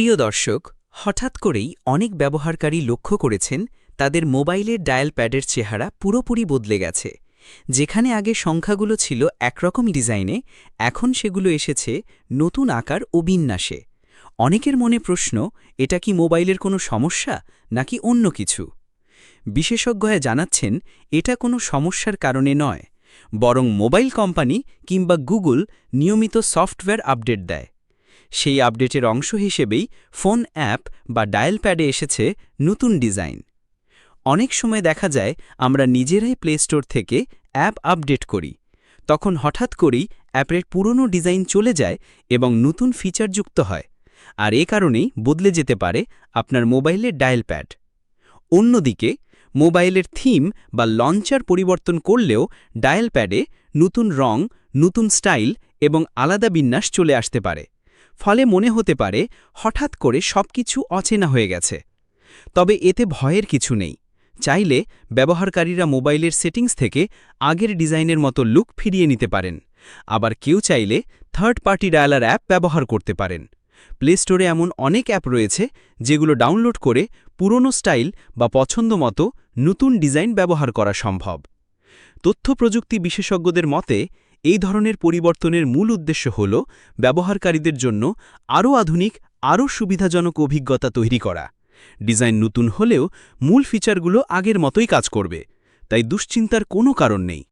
প্রিয় দর্শক, হঠাৎ করেই অনেক ব্যবহারকারী লক্ষ্য করেছেন তাদের মোবাইলের ডায়াল প্যাডের চেহারা পুরোপুরি বদলে গেছে। যেখানে আগে সংখ্যাগুলো ছিল একরকম ডিজাইনে, এখন সেগুলো এসেছে নতুন আকার ও বিন্যাসে। অনেকের মনে প্রশ্ন, এটা কি মোবাইলের কোনো সমস্যা, নাকি অন্য কিছু? বিশেষজ্ঞরা জানাচ্ছেন, এটা কোনো সমস্যার কারণে নয়, বরং মোবাইল কোম্পানি কিংবা গুগল নিয়মিত সফটওয়্যার আপডেট দেয়। সেই আপডেটের অংশ হিসেবেই ফোন অ্যাপ বা ডায়াল প্যাডে এসেছে নতুন ডিজাইন। অনেক সময় দেখা যায় আমরা নিজেরাই প্লে স্টোর থেকে অ্যাপ আপডেট করি। তখন হঠাৎ করেই অ্যাপের পুরনো ডিজাইন চলে যায় এবং নতুন ফিচার যুক্ত হয়। আর এ কারণেই বদলে যেতে পারে আপনার মোবাইলের ডায়াল প্যাড। অন্যদিকে, মোবাইলের থিম বা লঞ্চার পরিবর্তন করলেও ডায়াল প্যাডে নতুন রং, নতুন স্টাইল এবং আলাদা বিন্যাস চলে আসতে পারে। ফলে মনে হতে পারে হঠাৎ করে সবকিছু অচেনা হয়ে গেছে। তবে এতে ভয়ের কিছু নেই। চাইলে ব্যবহারকারীরা মোবাইলের সেটিংস থেকে আগের ডিজাইনের মতো লুক ফিরিয়ে নিতে পারেন। আবার কেউ চাইলে থার্ড পার্টি ডায়ালার অ্যাপ ব্যবহার করতে পারেন। প্লে স্টোরে এমন অনেক অ্যাপ রয়েছে যেগুলো ডাউনলোড করে পুরনো স্টাইল বা পছন্দ মতো নতুন ডিজাইন ব্যবহার করা সম্ভব। তথ্য প্রযুক্তি বিশেষজ্ঞদের মতে এই ধরনের পরিবর্তনের মূল উদ্দেশ্য হল ব্যবহারকারীদের জন্য আরও আধুনিক, আরও সুবিধাজনক অভিজ্ঞতা তৈরি করা। ডিজাইন নতুন হলেও মূল ফিচারগুলো আগের মতোই কাজ করবে। তাই দুশ্চিন্তার কোনো কারণ নেই।